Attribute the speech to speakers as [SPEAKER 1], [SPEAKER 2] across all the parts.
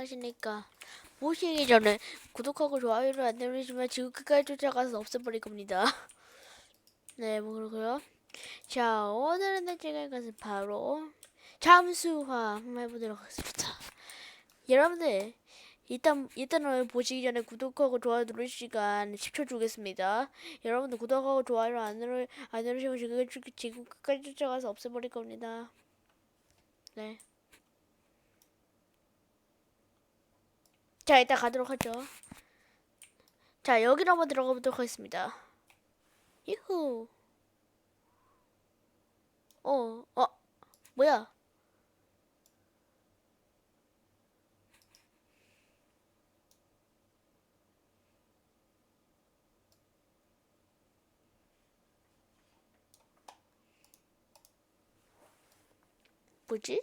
[SPEAKER 1] 안녕하십니까. 보시기 전에 구독하고 좋아요를 안 누르시면 지금 끝까지 쫓아가서 없애버릴 겁니다. 네, 뭐 그러고요. 자, 오늘은 찍을 것은 바로 잠수화 한번 해보도록 하겠습니다. 여러분들, 일단, 일단은 보시기 전에 구독하고 좋아요 누를 시간 10초 주겠습니다. 여러분들 구독하고 좋아요를 안, 누르, 안 누르시면 지금, 지금 끝까지 쫓아가서 없애버릴 겁니다. 네. 자, 일단 가도록 하죠. 자, 여기로 한번 들어가 보도록 하겠습니다. 이후. 어, 어, 뭐야? 뭐지?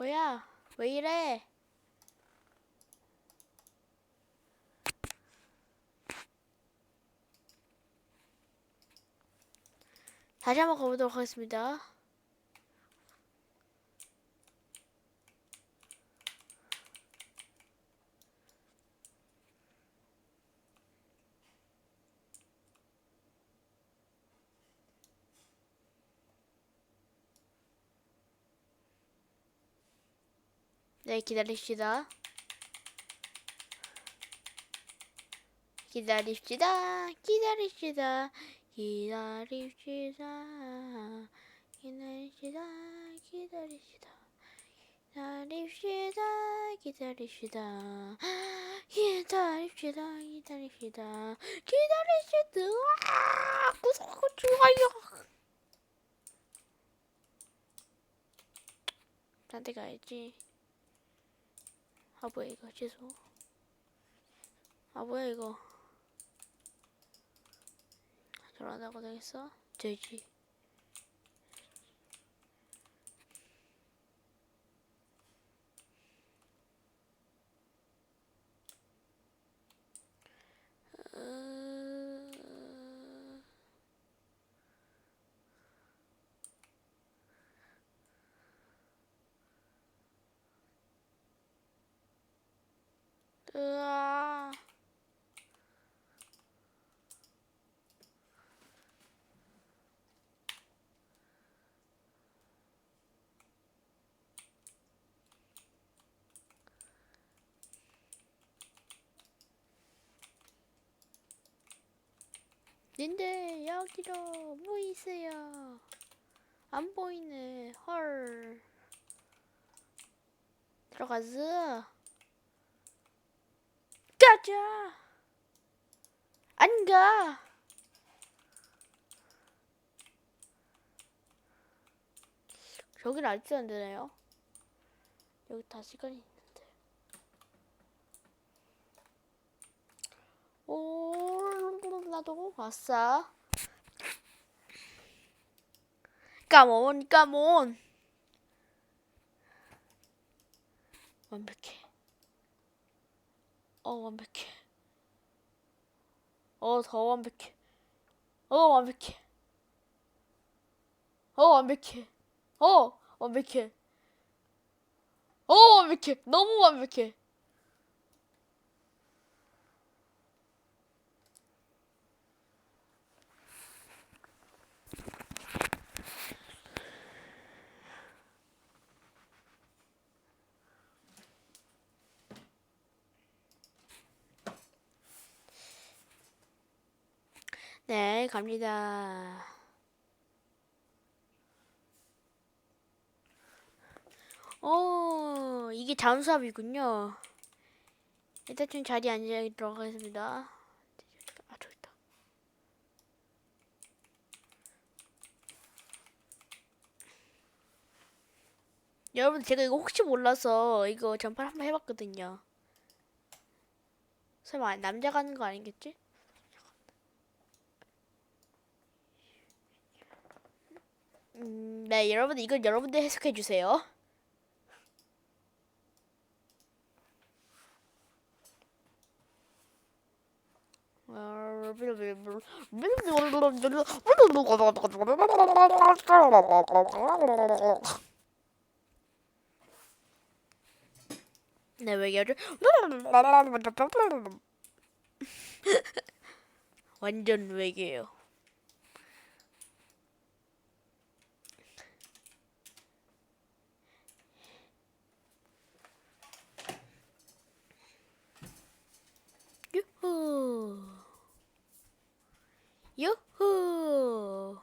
[SPEAKER 1] 뭐야? 왜 이래? 다시 한번 가보도록 하겠습니다. 네, 기다립시다. 기다립시다. 기다립시다. 기다립시다. 기다립시다. 기다립시다. 기다립시다. 기다립시다. 기다립시다. 기다립시다. 기다립시다. 와! 구독하고 좋아요. 나한테 가야지. 아 뭐야 이거. 죄송. 아 뭐야 이거. 저러다가 되겠어? 되지 으아. 근데 여기로 뭐 있어요? 안 보이네. 헐. 들어가서. 가자. 안 가. 저기는 아직도 안 되네요. 여기 다 시간이 있는데. 오, 나도 왔어. 까몬, 까몬. 완벽해. 어 완벽해. 어 더 완벽해. 어 완벽해. 어 완벽해. 어 완벽해. 어 완벽해. 너무 완벽해. 네, 갑니다. 어, 이게 잠수함이군요. 일단 좀 자리에 앉아 들어가겠습니다. 아. 여러분, 제가 이거 혹시 몰라서 이거 전판 한번 해봤거든요. 설마 남자가 하는 거 아니겠지? 음, 네, 여러분 이건 여러분들 해석해 주세요. 어, 네, 외계어를 완전 외계예요. 유후. 유후.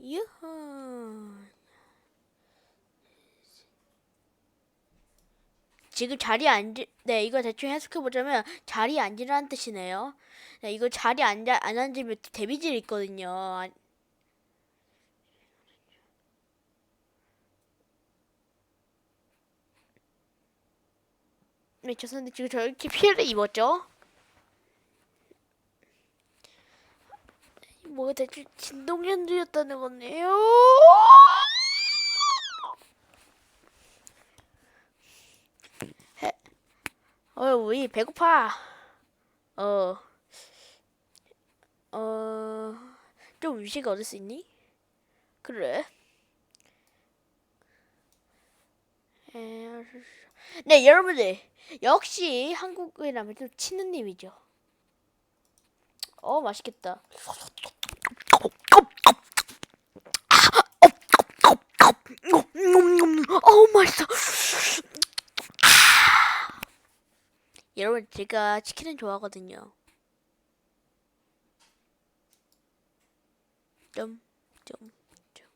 [SPEAKER 1] 유후. 지금 자리에 앉으, 네, 이거 대충 해석해 보자면 자리에 앉으라는 뜻이네요. 네, 이거 자리에 앉아, 안 앉으면 데미지를 있거든요. 아- 네, 죄송한데 지금 저렇게 피해를 입었죠? 뭐가 대충 진동연주였다는 거네요. 해. 어, 우리 배고파. 어, 어, 좀 음식 얻을 수 있니? 그래. 에, 네, 여러분들. 역시 한국이라면 좀 치느님이죠. 어, 맛있겠다. 어우, 맛있어. 여러분, 제가 치킨을 좋아하거든요. 좀, 좀, 좀.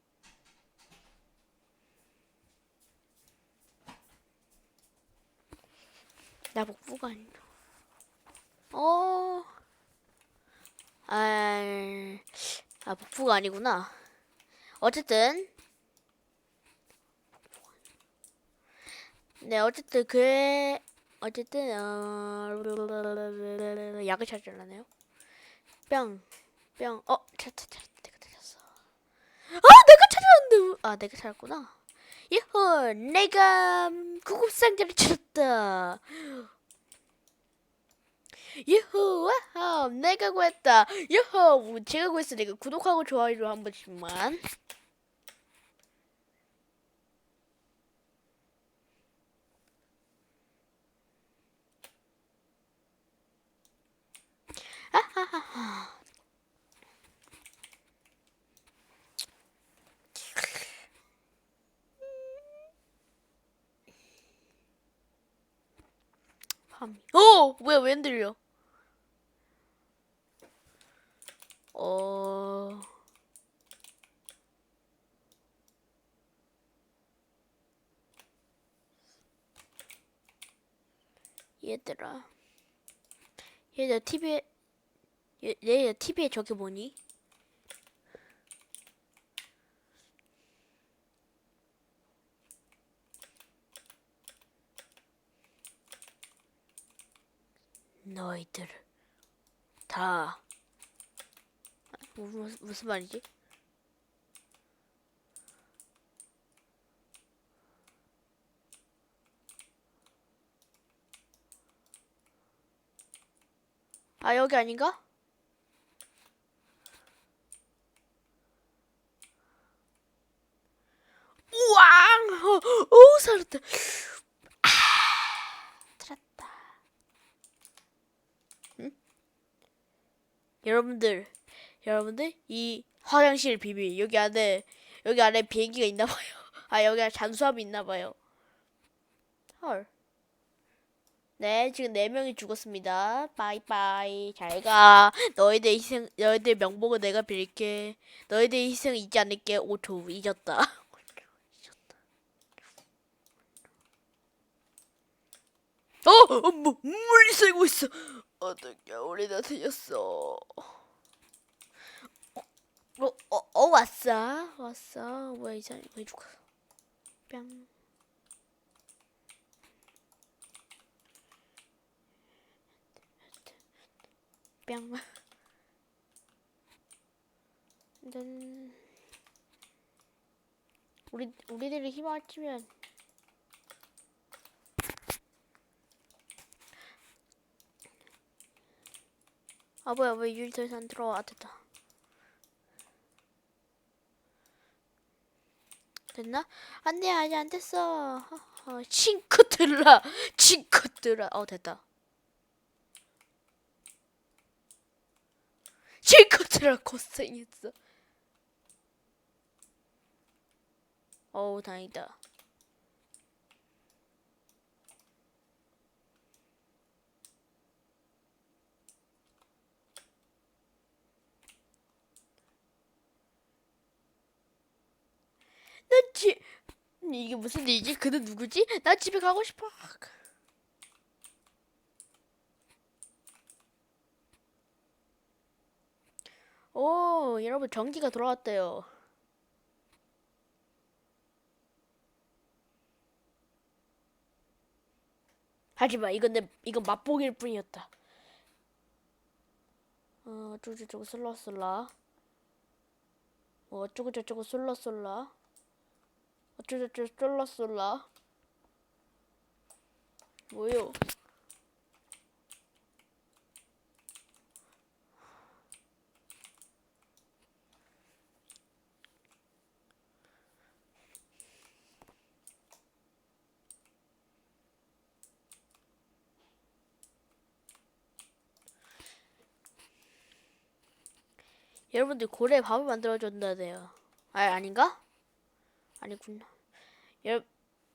[SPEAKER 1] 나 복부가 안 좋아. 어. 아, 아, 복부가 아니구나. 어쨌든. 네, 어쨌든, 그, 어쨌든, 어, 약을 찾으려네요. 뿅, 뿅, 어, 찾았다, 찾았다, 내가 찾았어. 아, 내가 찾았는데, 아, 내가 찾았구나. 이호, 내가 구급상자를 찾았다. 유후, 와우, 내가 구했다. 유후, 제가 구했으니까 구독하고 좋아요를 한 번씩만. 아하하하. 밤이. 어, 뭐야, 왜안 들려? 어. 얘들아. 얘들아, TV에, 얘, 얘 TV에 저게 뭐니? 너희들 다 무- 무슨 무슨 말이지? 아 여기 아닌가? 우왕! 어, 오 살았다. 아, 살았다. 응? 여러분들, 여러분들 이 화장실 비밀 여기 안에 여기 안에 비행기가 있나 봐요. 아 여기 안에 잠수함이 있나 봐요. 헐. 네, 지금 네 명이 죽었습니다. 빠이빠이. 잘 가. 너희들 희생, 너희들 명복을 내가 빌게. 너희들 희생 잊지 않을게. 5초 후 잊었다. 어, 어, 뭐, 물이 새고 있어. 어떻게 우리 다 틀렸어. 어, 어, 어, 왔어. 왔어. 뭐야, 이 사람이 왜 죽었어. 뿅. 뿅. 난 우리 우리들이 힘 합치면 아 뭐야 왜 유리 더 이상 안 들어와? 됐다. 됐나? 안돼 아직 안 됐어. 어, 싱크들라 싱크들라. 어 됐다. 싱크들라 고생했어. 어우 다행이다 나 집, 이게 무슨 일이지? 그는 누구지? 나 집에 가고 싶어. 오, 여러분 전기가 돌아왔대요. 하지마, 이건 내, 이건 맛보기일 뿐이었다. 어, 어쩌고 저쩌고 솔라솔라. 어, 어쩌고 저쩌고 솔라솔라. 어쩌저쩌 쫄라쏠라 뭐요? 여러분들 고래 밥을 만들어준다네요. 아 아닌가? 아니구나. 여,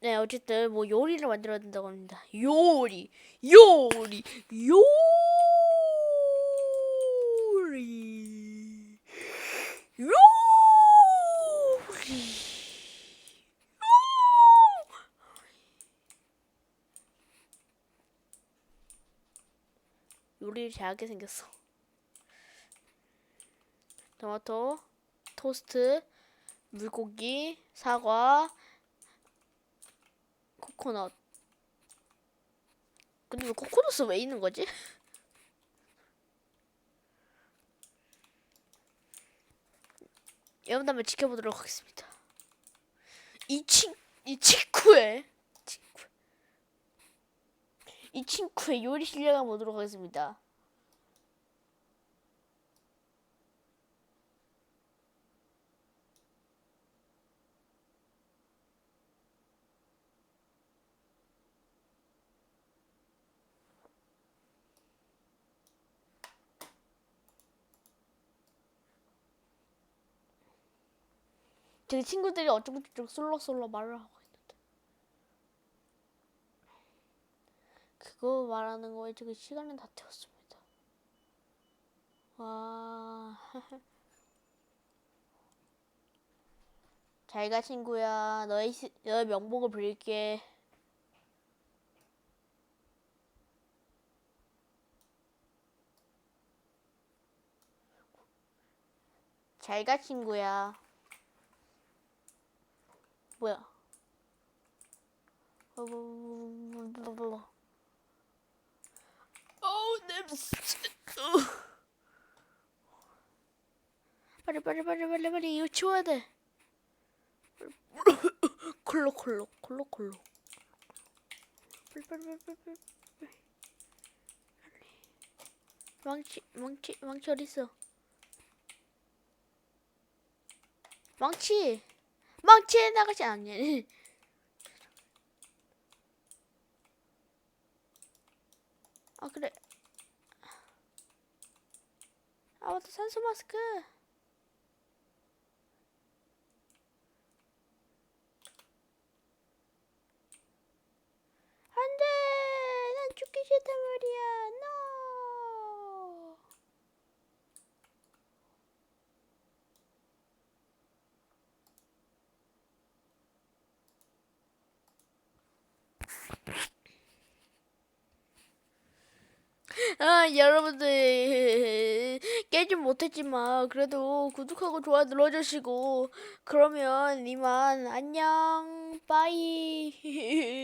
[SPEAKER 1] 네 어쨌든 뭐 요리를 만들어야 된다고 합니다. 요리, 요리, 요리, 요리. 요리를 잘하게 생겼어. 토마토, 토스트, 물고기, 사과, 코코넛. 근데 왜 코코넛은 왜 있는 거지? 여러분 한번 지켜보도록 하겠습니다. 이 친, 이 친구의 친구. 이 친구의 요리 실력 한번 보도록 하겠습니다. 제 친구들이 어쩌고저쩌고 솔로솔로 말을 하고 있는데 그거 말하는 거에 지금 시간은 다 태웠습니다. 와. 잘가 친구야. 너의 시, 너의 명복을 빌게. 잘가 친구야. 뭐야? 어우 냄새. 빨리 빨리 빨리 빨리 빨리 이거 치워야 돼. 콜로 콜로 콜로 콜로. 빨리 빨리 빨리 빨리 빨리. 망치 망치 망치 어디 있어? 망치. 망치에 나가지 않냐? 아 그래. 아 맞다 산소 마스크. 안돼, 난 죽기 싫단 말이야. No. 아, 여러분들. 깨진 못했지만 그래도 구독하고 좋아요 눌러주시고 그러면 이만 안녕. 빠이